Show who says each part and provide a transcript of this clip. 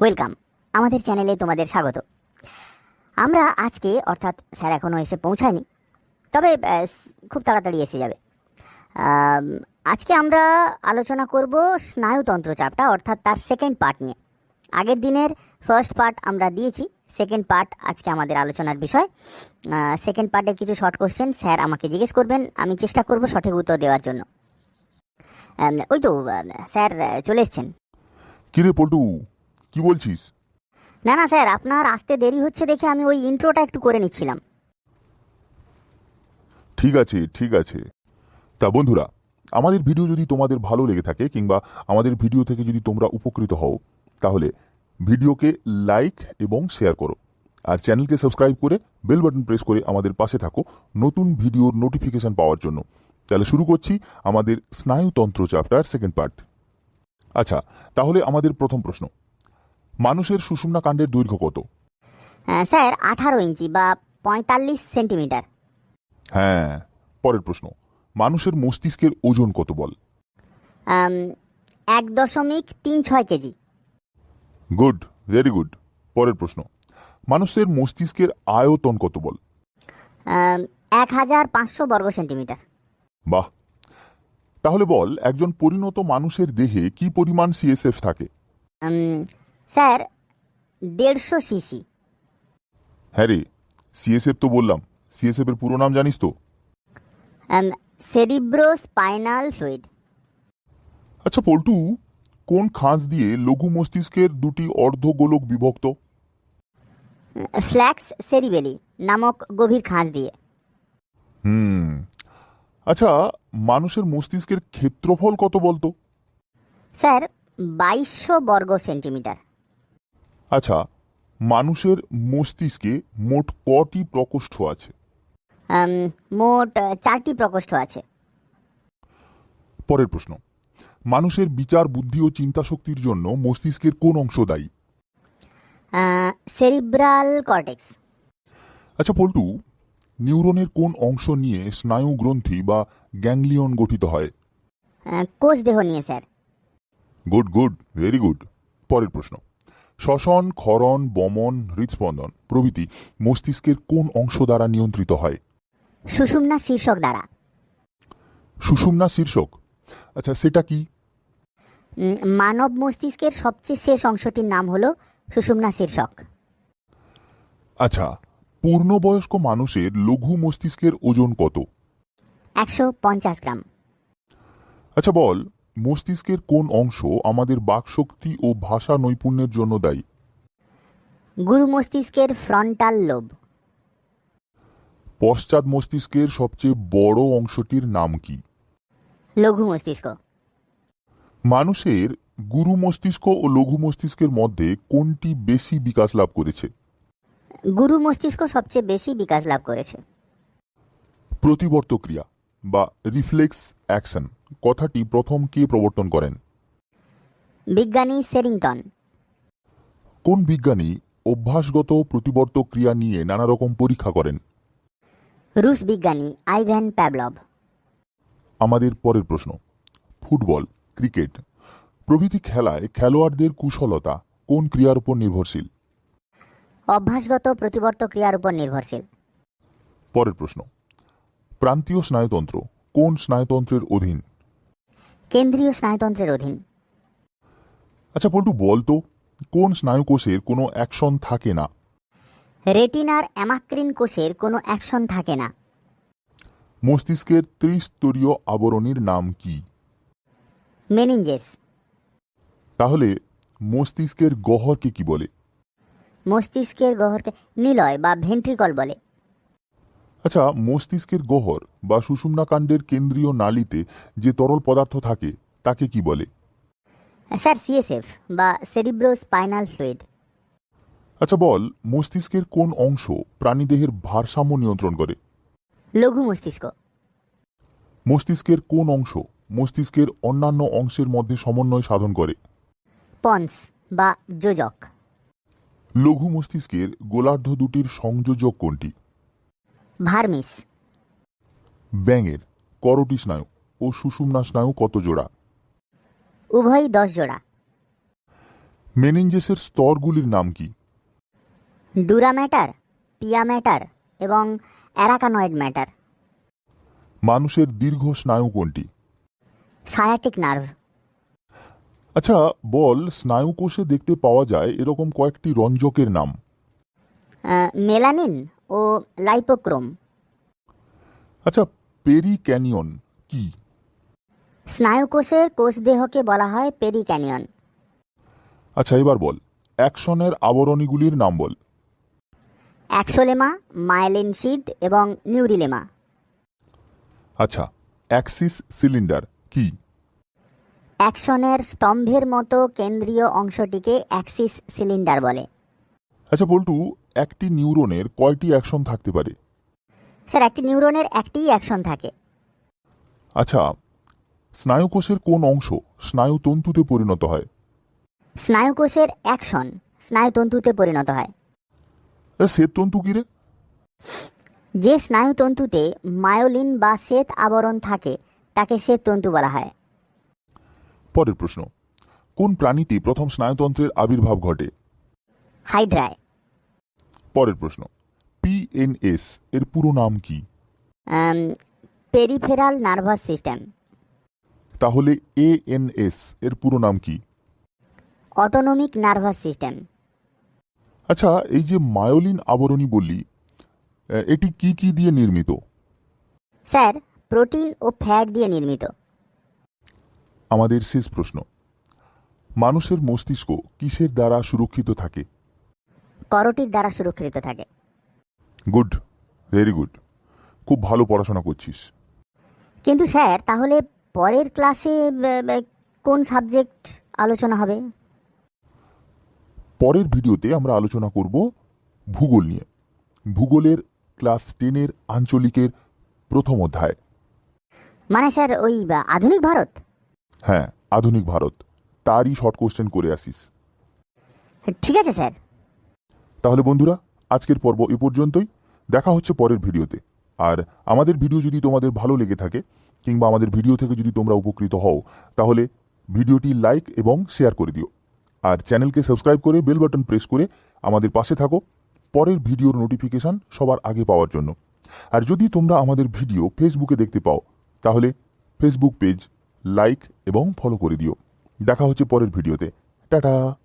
Speaker 1: Welcome. আমাদের চ্যানেলে তোমাদের স্বাগত। আমরা আজকে, অর্থাৎ স্যার এখনও এসে পৌঁছায়নি, তবে খুব তাড়াতাড়ি এসে যাবে। আজকে আমরা আলোচনা করব স্নায়ুতন্ত্র চাপটা, অর্থাৎ তার সেকেন্ড পার্ট নিয়ে। আগের দিনের ফার্স্ট পার্ট আমরা দিয়েছি সেকেন্ড পার্ট আজকে আমাদের আলোচনার বিষয়। সেকেন্ড পার্টের কিছু শর্ট কোশ্চেন স্যার আমাকে জিজ্ঞেস করবেন, আমি চেষ্টা করব সঠিক উত্তর দেওয়ার জন্য। ওই তো স্যার চলে এসছেন।
Speaker 2: কিরে পল্টু? কি বলছিস?
Speaker 1: না না স্যার আপনার আসতে দেরি হচ্ছে দেখে আমি ওই ইন্ট্রোটা একটু করে নিচ্ছিলাম।
Speaker 2: ঠিক আছে ঠিক আছে। তা বন্ধুরা আমাদের ভিডিও যদি তোমাদের ভালো লেগে থাকে কিংবা আমাদের ভিডিও থেকে যদি তোমরা উপকৃত হও তাহলে ভিডিওকে লাইক এবং শেয়ার করো। আর চ্যানেলকে সাবস্ক্রাইব করে বেল বাটন প্রেস করে আমাদের পাশে থাকো নতুন ভিডিওর নোটিফিকেশন পাওয়ার জন্য। তাহলে শুরু করছি আমাদের স্নায়ুতন্ত্র চ্যাপ্টার সেকেন্ড পার্ট আচ্ছা তাহলে আমাদের প্রথম প্রশ্ন। মানুষের সুষুম্না কাণ্ডের দৈর্ঘ্য কত?
Speaker 1: স্যার আঠারো ইঞ্চি বা পঁয়তাল্লিশ সেন্টিমিটার।
Speaker 2: হ্যাঁ পরের প্রশ্ন। মানুষের মস্তিষ্কের ওজন কত বল?
Speaker 1: এক দশমিক তিন ছয় কেজি।
Speaker 2: Good very good. পরের প্রশ্ন। মানুষের মস্তিষ্কের আয়তন কত বল?
Speaker 1: এক হাজার পাঁচশো বর্গ সেন্টিমিটার।
Speaker 2: বাহ। তাহলে বল একজন পরিণত মানুষের দেহে কি পরিমাণ সিএসএফ থাকে?
Speaker 1: স্যার দেড়শো সিসি।
Speaker 2: হ্যাঁ রে সিএসএফ তো বললাম। সিএসএফ এর পুরো নাম জানিস তো?
Speaker 1: Cerebro spinal fluid.
Speaker 2: আচ্ছা পল্টু কোন খাঁজ দিয়ে লঘু মস্তিষ্কের দুটি অর্ধগোলক বিভক্ত?
Speaker 1: ফ্ল্যাক্স সেরিবেলি নামক গভীর খাঁজ দিয়ে।
Speaker 2: হুম। আচ্ছা মানুষের মস্তিষ্কের ক্ষেত্রফল কত বলতো?
Speaker 1: স্যার বাইশশো বর্গ সেন্টিমিটার।
Speaker 2: আচ্ছা মানুষের মস্তিষ্কে মোট কটি প্রকোষ্ঠ আছে?
Speaker 1: মোট চারটি প্রকোষ্ঠ আছে।
Speaker 2: পরের প্রশ্ন মানুষের বিচার বুদ্ধি ও চিন্তা শক্তির জন্য মস্তিষ্কের কোন অংশ দায়ী?
Speaker 1: Cerebral cortex.
Speaker 2: আচ্ছা পল্টু নিউরনের কোন অংশ নিয়ে স্নায়ু গ্রন্থি বা গ্যাংলিয়ন গঠিত হয়?
Speaker 1: কোষ দেহ নিয়ে sir.
Speaker 2: Good good very good. পরের প্রশ্ন শ্বসন ক্ষরণ বমন হৃদস্পন্দন প্রভৃতি মস্তিষ্কের কোন অংশ দ্বারা নিয়ন্ত্রিত হয়?
Speaker 1: সুষুম্না শীর্ষক দ্বারা।
Speaker 2: সুষুম্না শীর্ষক। আচ্ছা সেটা কি?
Speaker 1: মানব মস্তিষ্কের সবচেয়ে শেষ অংশটির নাম হল সুষুম্না শীর্ষক।
Speaker 2: আচ্ছা পূর্ণবয়স্ক মানুষের লঘু মস্তিষ্কের ওজন কত?
Speaker 1: একশো পঞ্চাশ গ্রাম।
Speaker 2: আচ্ছা বল। মস্তিষ্কের কোন অংশ আমাদের বাকশক্তি ও ভাষা নৈপুণ্যের জন্য দায়ী?
Speaker 1: গুরু মস্তিষ্কের ফ্রন্টাল লোব।
Speaker 2: পশ্চাৎ মস্তিষ্কের সবচেয়ে বড় অংশটির নাম কি?
Speaker 1: লঘু মস্তিষ্ক।
Speaker 2: মানুষের গুরু মস্তিষ্ক ও লঘু মস্তিষ্কের মধ্যে কোনটি বেশি বিকাশ লাভ করেছে?
Speaker 1: গুরু মস্তিষ্ক সবচেয়ে বেশি বিকাশ লাভ করেছে।
Speaker 2: প্রতিবর্ত ক্রিয়া বা রিফ্লেক্স অ্যাকশন কথাটি প্রথম কে প্রবর্তন করেন?
Speaker 1: বিজ্ঞানী সেরিংটন।
Speaker 2: কোন বিজ্ঞানী অভ্যাসগত প্রতিবর্ত ক্রিয়া নিয়ে নানা রকম পরীক্ষা করেন?
Speaker 1: রুশ বিজ্ঞানী আইভ্যান প্যাবলভ।
Speaker 2: আমাদের পরের প্রশ্ন। ফুটবল ক্রিকেট প্রভৃতি খেলায় খেলোয়াড়দের কুশলতা কোন ক্রিয়ার উপর নির্ভরশীল?
Speaker 1: অভ্যাসগত প্রতিবর্ত ক্রিয়ার উপর নির্ভরশীল।
Speaker 2: পরের প্রশ্ন। প্রান্তীয় স্নায়ুতন্ত্র কোন স্নায়ুতন্ত্রের অধীন?
Speaker 1: কেন্দ্রীয় স্নায়ুতন্ত্রের অধীন।
Speaker 2: আচ্ছা পল্টু বলতো কোন স্নায়ুকোষের কোনো অ্যাকশন থাকে না?
Speaker 1: রেটিনার অ্যামাক্রিন কোষের কোনো অ্যাকশন থাকে না।
Speaker 2: মস্তিষ্কের ত্রিস্তরীয় আবরণীর নাম কি?
Speaker 1: মেনিনজেস
Speaker 2: তাহলে মস্তিষ্কের গহ্বরকে কি বলে?
Speaker 1: মস্তিষ্কের গহ্বরকে নিলয় বা ভেন্ট্রিকল বলে।
Speaker 2: আচ্ছা মস্তিষ্কের গহ্বর বা সুষুম্নাকাণ্ডের কেন্দ্রীয় নালীতে যে তরল পদার্থ থাকে তাকে কি বলে?
Speaker 1: স্যার সিএসএফ বা সেরিব্রো স্পাইনাল ফ্লুইড
Speaker 2: আচ্ছা বল মস্তিষ্কের কোন অংশ প্রাণীদেহের ভারসাম্য নিয়ন্ত্রণ করে?
Speaker 1: লঘু মস্তিষ্ক।
Speaker 2: মস্তিষ্কের কোন অংশ মস্তিষ্কের অন্যান্য অংশের মধ্যে সমন্বয় সাধন করে?
Speaker 1: পন্স বা যোজক।
Speaker 2: লঘু মস্তিষ্কের গোলার্ধ দুটির সংযোজক কোনটি?
Speaker 1: ভার্মিস।
Speaker 2: ব্যাঙের করটি স্নায়ু ও সুষুম্না স্নায়ু কত জোড়া?
Speaker 1: উভয়ই দশ জোড়া।
Speaker 2: মেনিনজেসের স্তরগুলির নাম কি?
Speaker 1: ডুরা ম্যাটার পিয়া ম্যাটার এবং অ্যারাকানয়েড ম্যাটার।
Speaker 2: মানুষের দীর্ঘ স্নায়ু কোনটি?
Speaker 1: Sciatic nerve.
Speaker 2: আচ্ছা বল স্নায়ুকোষে দেখতে পাওয়া যায় এরকম কয়েকটি রঞ্জকের নাম।
Speaker 1: মেলানিন ও লাইপোক্রোম।
Speaker 2: আচ্ছা পেরিক্যানিয়ন কি?
Speaker 1: স্নায়ুকোষের কোষদেহকে বলা হয় পেরিক্যানিয়ন।
Speaker 2: আচ্ছা এবার বল অ্যাকশনের আবরণীগুলির নাম বল।
Speaker 1: অ্যাক্সোলেমা মায়েলিন সিদ এবং নিউরিলেমা।
Speaker 2: আচ্ছা অ্যাক্সিস সিলিন্ডার কি?
Speaker 1: অ্যাকশনের স্তম্ভের মতো কেন্দ্রীয় অংশটিকে অ্যাক্সিস সিলিন্ডার বলে।
Speaker 2: আচ্ছা বল্টু একটি নিউরনের কয়টি অ্যাকশন থাকতে পারে?
Speaker 1: স্যার একটি নিউরনের একটিই অ্যাকশন থাকে।
Speaker 2: আচ্ছা স্নায়ুকোষের কোন অংশ স্নায়ুতন্তুতে পরিণত হয়?
Speaker 1: স্নায়ুকোষের অ্যাকশন স্নায়ুতন্তুতে পরিণত হয়।
Speaker 2: এ, শ্বেততন্তু কি রে?
Speaker 1: যে স্নায়ুতন্তুতে মায়োলিন বা শ্বেত আবরণ থাকে তাকে শ্বেততন্তু বলা হয়।
Speaker 2: পরের প্রশ্ন কোন প্রাণীতে প্রথম স্নায়ুতন্ত্রের আবির্ভাব ঘটে?
Speaker 1: হাইড্রায়।
Speaker 2: পরের প্রশ্ন পিএনএস এর পুরো নাম কি?
Speaker 1: পেরিফেরাল নার্ভাস সিস্টেম
Speaker 2: তাহলে এএনএস এর পুরো নাম কি?
Speaker 1: অটোনমিক নার্ভাস সিস্টেম
Speaker 2: আচ্ছা এই যে মায়োলিন আবরণী বললি এটি কি কি দিয়ে নির্মিত?
Speaker 1: স্যার প্রোটিন ও ফ্যাট দিয়ে নির্মিত।
Speaker 2: আমাদের শেষ প্রশ্ন মানুষের মস্তিষ্ক কিসের দ্বারা সুরক্ষিত থাকে?
Speaker 1: করটির দ্বারা সুরক্ষিত থাকে।
Speaker 2: Good very good. খুব ভালো পড়াশোনা করছিস।
Speaker 1: কিন্তু স্যার তাহলে পরের ক্লাসে কোন সাবজেক্ট আলোচনা হবে?
Speaker 2: পরের ভিডিওতে আমরা আলোচনা করব ভূগোল নিয়ে। ভূগোলের ক্লাস টেনের আঞ্চলিকের প্রথম অধ্যায়।
Speaker 1: মানে স্যার ওই আধুনিক ভারত?
Speaker 2: হ্যাঁ আধুনিক ভারত। তারই শর্ট কোশ্চেন করে আসিস।
Speaker 1: ঠিক আছে স্যার।
Speaker 2: তাহলে বন্ধুরা, আজকের পর্ব এ পর্যন্তই। দেখা হচ্ছে পরের ভিডিওতে। আর আমাদের ভিডিও যদি তোমাদের ভালো লেগে থাকে, কিংবা আমাদের ভিডিও থেকে যদি তোমরা উপকৃত হও, তাহলে ভিডিওটি লাইক এবং শেয়ার করে দিও। আর চ্যানেলকে সাবস্ক্রাইব করে বেল বাটন প্রেস করে আমাদের পাশে থাকো। পরের ভিডিওর নোটিফিকেশন সবার আগে পাওয়ার জন্য। আর যদি তোমরা আমাদের ভিডিও ফেসবুকে দেখতে পাও, তাহলে ফেসবুক পেজ লাইক এবং ফলো করে দিও। দেখা হচ্ছে পরের ভিডিওতে। টাটা!